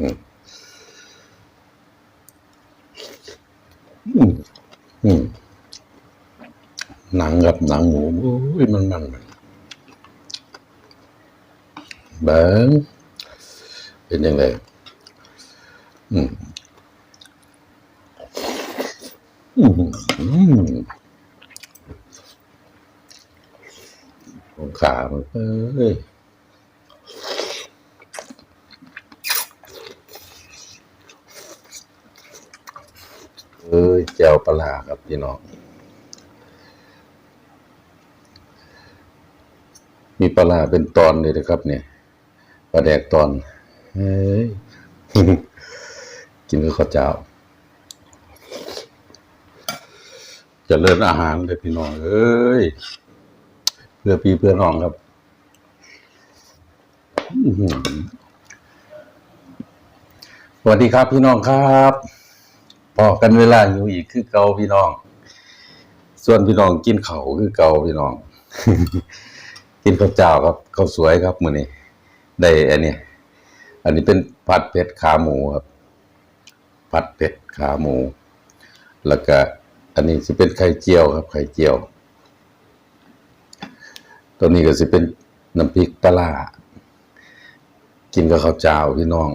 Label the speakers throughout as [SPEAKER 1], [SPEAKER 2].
[SPEAKER 1] อืมอืมอืมหนังกับหนังหมูโอ้ยมันมันมันเบิ้งเป็นยังไงอืมอืมอืมของขาเอ้ย เอ้ยแจวปลาร้าครับพี่น้อง มีปลาร้าเป็นตอนเลยนะครับ เนี่ยปลาแดกตอนเฮ้ยกินกับข้าวเจ้าเจะเลิญอาหารเลยพี่น้องเอ้ยเพื่อพี่เพื่อน้องครับสวัสดีครับพี่น้องครับ พอกันเวลาอยู่อีกคือเก่าพี่น้อง ส่วนพี่น้องกินเขาคือเก่าพี่น้อง กินข้าวเจ้าครับข้าวสวยครับมื้อนี้ได้อันนี้อันนี้เป็นผัดเผ็ดขาหมูครับ ผัดเผ็ดขาหมู แล้วก็ อันนี้จะเป็นไข่เจียวครับ ไข่เจียว ตัวนี้ก็จะเป็นน้ำพริกปลาร้ากินกับข้าวเจ้าพี่น้อง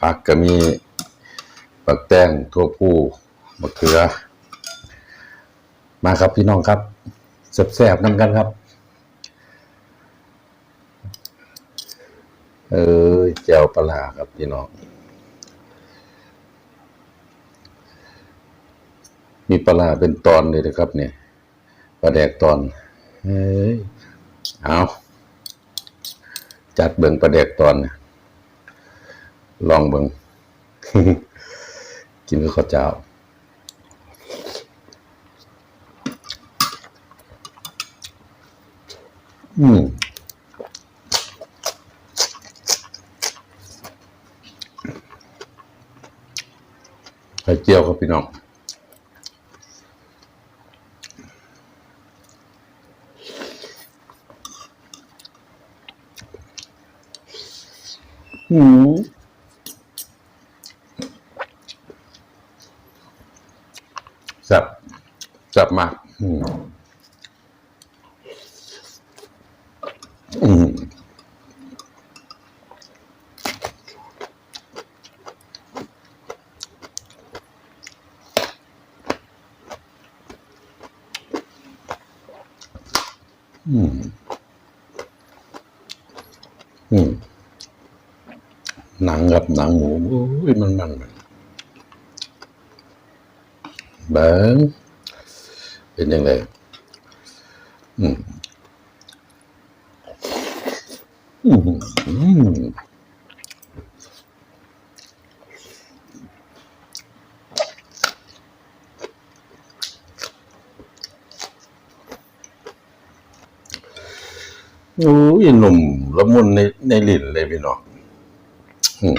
[SPEAKER 1] ผักก็มี ปักแตงทั่วผู้มะเขือ มาครับพี่น้องครับแซ่บๆนั่นกันครับ เออแจวปลาร้าครับพี่น้อง มีปลาร้าเป็นตอนเลยนะครับเนี่ยปลาแดกตอน เฮ้ย เอาจัดเบิงปลาแดกตอนเนี่ยลองเบิง กินกับข้าวเจ้า อืมไข่เจียวครับพี่น้อง แซ่บแซ่บมากอืมอืมอืมอืมหนังกับหนังหมูโอ้ยมันมันมัน เบิ้งเป็นยังไงอืมอืมอืมโอ้ยหนุ่มละมุนในในลิ้นเลยพี่น้องอืม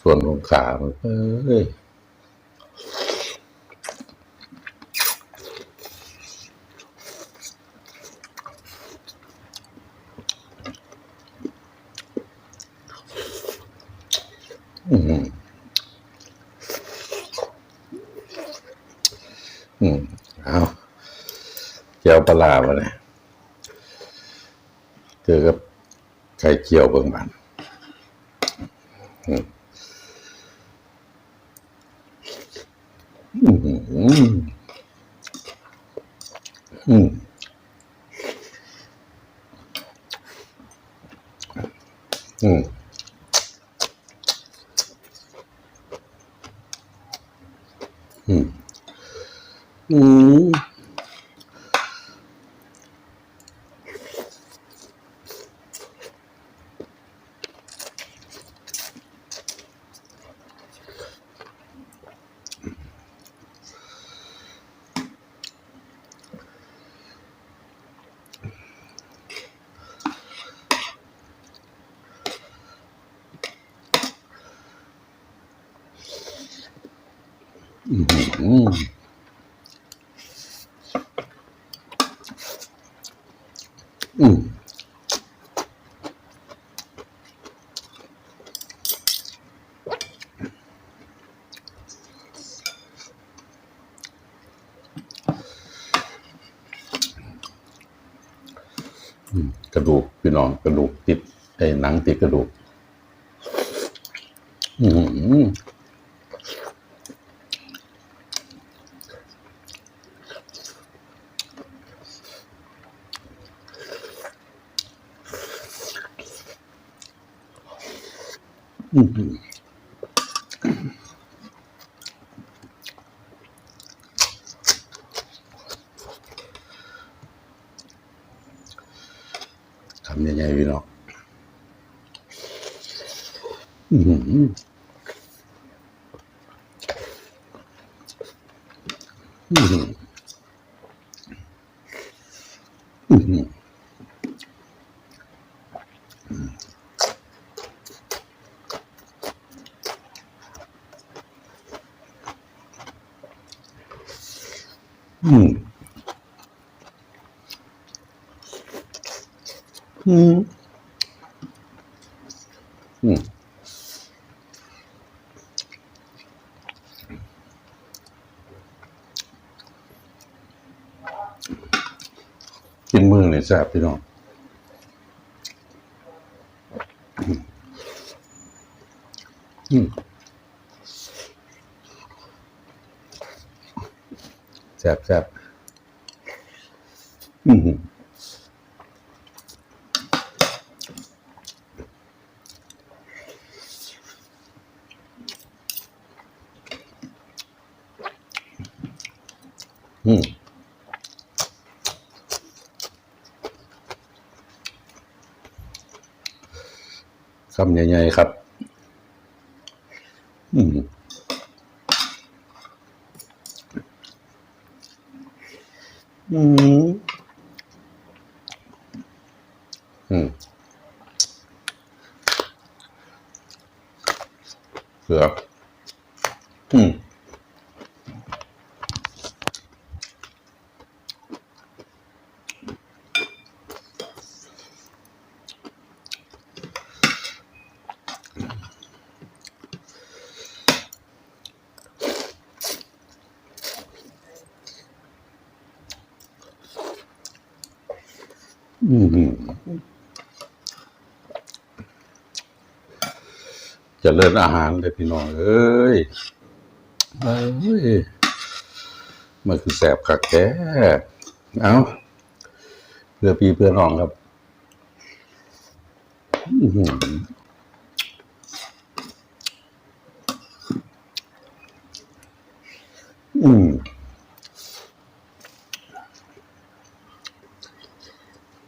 [SPEAKER 1] ส่วนของขาเอ้ย อืมอืมเอาเจียวปลาร้ามาเลยเจอกับไข่เจียวเบิ่งมันอืมอืมอืมอืม อืมอืมอืม ระดูกพี่น้องกระดูกติดไอ้หนังติดกระดูก อืมอืม ทำยังไงพี่น้องอืมอืมอืมอืม อืมอืมกินมือเลยแซ่บพี่น้องอืมแซ่บแซ่บอืมอืม คำใหญ่ๆครับ อืมอืมอืมเสืออืม อืมจะเลิญอาหารเลยพี่น้องเอ้ยเอ้ยมันคือแสบคักแท้เอาเพื่อพี่เพื่อน้องครับอือหืออืม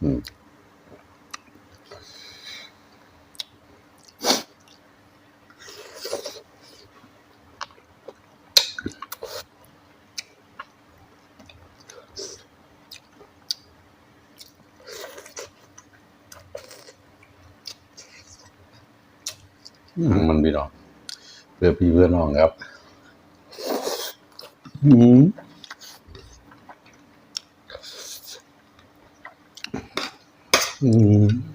[SPEAKER 1] มันพี่น้องเพื่อพี่เพื่อน้องครับ อืม อืม